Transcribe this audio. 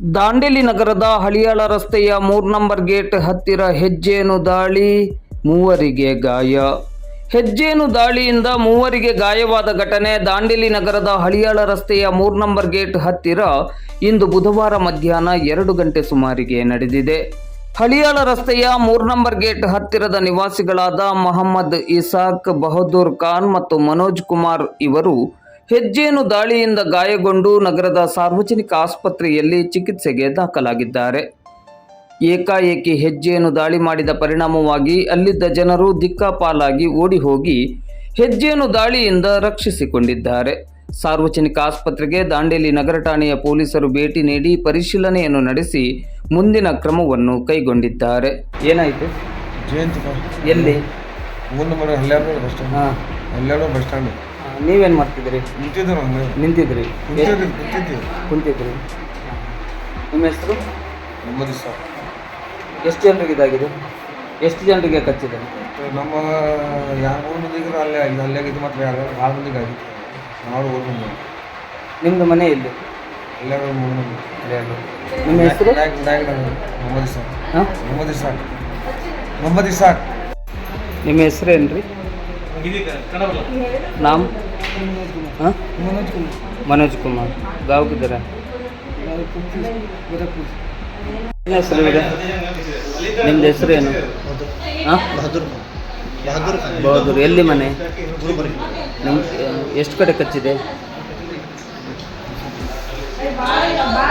ದಾಂಡೇಲಿ ನಗರದ ಹಳಿಯಾಳ ರಸ್ತೆಯ ಮೂರು ನಂಬರ್ ಗೇಟ್ ಹತ್ತಿರ ಹೆಜ್ಜೇನು ದಾಳಿ, ಮೂವರಿಗೆ ಗಾಯ. ಹೆಜ್ಜೇನು ದಾಳಿಯಿಂದ ಮೂವರಿಗೆ ಗಾಯವಾದ ಘಟನೆ ದಾಂಡೇಲಿ ನಗರದ ಹಳಿಯಾಳ ರಸ್ತೆಯ ಮೂರು ನಂಬರ್ ಗೇಟ್ ಹತ್ತಿರ ಇಂದು ಬುಧವಾರ ಮಧ್ಯಾಹ್ನ ಎರಡು ಗಂಟೆ ಸುಮಾರಿಗೆ ನಡೆದಿದೆ. ಹಳಿಯಾಳ ರಸ್ತೆಯ ಮೂರು ನಂಬರ್ ಗೇಟ್ ಹತ್ತಿರದ ನಿವಾಸಿಗಳಾದ ಮೊಹಮ್ಮದ್ ಇಸಾಕ್, ಬಹದ್ದೂರ್ ಖಾನ್ ಮತ್ತು ಮನೋಜ್ ಕುಮಾರ್ ಇವರು ಹೆಜ್ಜೇನು ದಾಳಿಯಿಂದ ಗಾಯಗೊಂಡು ನಗರದ ಸಾರ್ವಜನಿಕ ಆಸ್ಪತ್ರೆಯಲ್ಲಿ ಚಿಕಿತ್ಸೆಗೆ ದಾಖಲಾಗಿದ್ದಾರೆ. ಏಕಾಏಕಿ ಹೆಜ್ಜೆಯನ್ನು ದಾಳಿ ಮಾಡಿದ ಪರಿಣಾಮವಾಗಿ ಅಲ್ಲಿದ್ದ ಜನರು ದಿಕ್ಕಾಪಾಲಾಗಿ ಓಡಿ ಹೋಗಿ ಹೆಜ್ಜೆಯನ್ನು ದಾಳಿಯಿಂದ ರಕ್ಷಿಸಿಕೊಂಡಿದ್ದಾರೆ. ಸಾರ್ವಜನಿಕ ಆಸ್ಪತ್ರೆಗೆ ದಾಂಡೇಲಿ ನಗರ ಠಾಣೆಯ ಪೊಲೀಸರು ಭೇಟಿ ನೀಡಿ ಪರಿಶೀಲನೆಯನ್ನು ನಡೆಸಿ ಮುಂದಿನ ಕ್ರಮವನ್ನು ಕೈಗೊಂಡಿದ್ದಾರೆ. ಏನಾಯಿತು? ಜಯಂತಿ ಎಲ್ಲಿ? ಬಸ್ ಸ್ಟ್ಯಾಂಡ್ ನೀವೇನು ಮಾಡ್ತಿದ್ರಿ ನಿಂತಿದ್ರು ಹಂಗೆ ನಿಂತಿದ್ರಿ ಕುಂತಿದ್ದು ಕುಂತಿದ್ರಿ ನಿಮ್ಮ ಹೆಸರು? ನೆಮ್ಮದಿ ಸರ್. ಎಷ್ಟು ಜನರಿಗೆ ಇದಾಗಿದೆ? ಎಷ್ಟು ಜನರಿಗೆ ಕಚ್ಚಿದೆ? ನಮ್ಮ ಯಾರು ಮೂರು ಮಂದಿಗೆ ಅಲ್ಲೇ ಆಗಿದೆ. ಅಲ್ಲೇ ಆಗಿದ್ದು ಮಾತ್ರ ಯಾರು ಆರು ಮಂದಿಗೆ ಆಗಿತ್ತು ನಾವು ಓದ್ ಮಂದಿ ನಿಮ್ಮದು ಮನೆ ಇಲ್ಲಿ ಎಲ್ಲರೂ ಮೂರು ಮಂದಿ ನಿಮ್ಮ ಹೆಸರು? ಮೊಹಮ್ಮದ್ ಇಸಾಕ್ ಹಾಂ? ಮೊಹಮ್ಮದ್ ಇಸಾಕ್ ಮೊಹಮ್ಮದ್ ಇಸಾಕ್ ನಿಮ್ಮ ಏನು ರೀ ನಾಮ್ ಹಾಂ मनोज कुमार ಮನೋಜ್ ಕುಮಾರ್ ಗಾವ್ ಕಿದರ ಏನು ಹೆಸರು ಇದೆ ನಿಮ್ದು ಹೆಸರೇನು ಹಾಂ बहादुर बहादुर खान ಬಹದ್ದೂರ್ ಎಲ್ಲಿ ಮನೆ गुरुबरी ನಿಮ್ಮ ಎಷ್ಟು ಕಡೆ ಕಚ್ಚಿದೆ ಅದೇ ಅವಳ ಬಂದ್ರು